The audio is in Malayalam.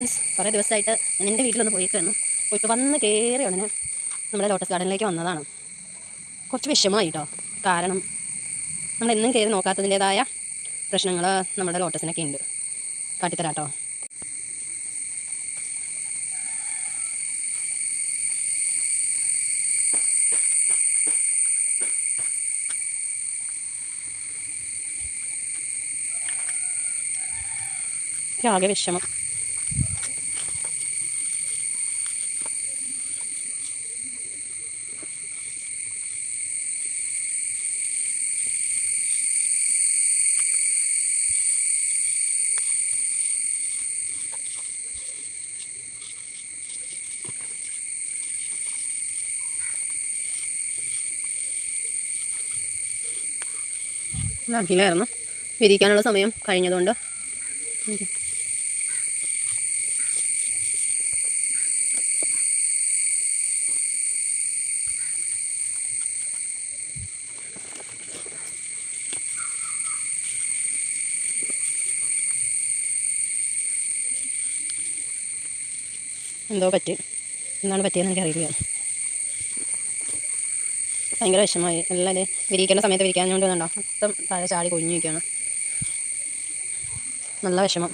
കുറേ ദിവസമായിട്ട് ഞാൻ എന്റെ വീട്ടിലൊന്ന് പോയിക്കായിരുന്നു. പോയിട്ട് വന്ന് കയറി ഉടനെ നമ്മുടെ ലോട്ടസ് ഗാർഡനിലേക്ക് വന്നതാണ്. കുറച്ച് വിഷമമായി കേട്ടോ കാരണം നമ്മൾ എന്നും കയറി നോക്കാത്തതിന്റെതായ പ്രശ്നങ്ങൾ നമ്മുടെ ലോട്ടസിനൊക്കെ ഉണ്ട്. കാട്ടിത്തരാം കേട്ടോ ആകെ വിഷമം. അഖിലായിരുന്നു വിരിക്കാനുള്ള സമയം കഴിഞ്ഞതുകൊണ്ട്. എന്തോ പറ്റി? എന്താണ് പറ്റിയെന്ന് എനിക്കറിയില്ല. ഭയങ്കര വിഷമമായി. എല്ലാം വിരിക്കേണ്ട സമയത്ത് വിരിക്കാൻ കൊണ്ട് മൊത്തം താഴെ ചാടി കൊഴിഞ്ഞു നിൽക്കുകയാണ്. നല്ല വിഷമം.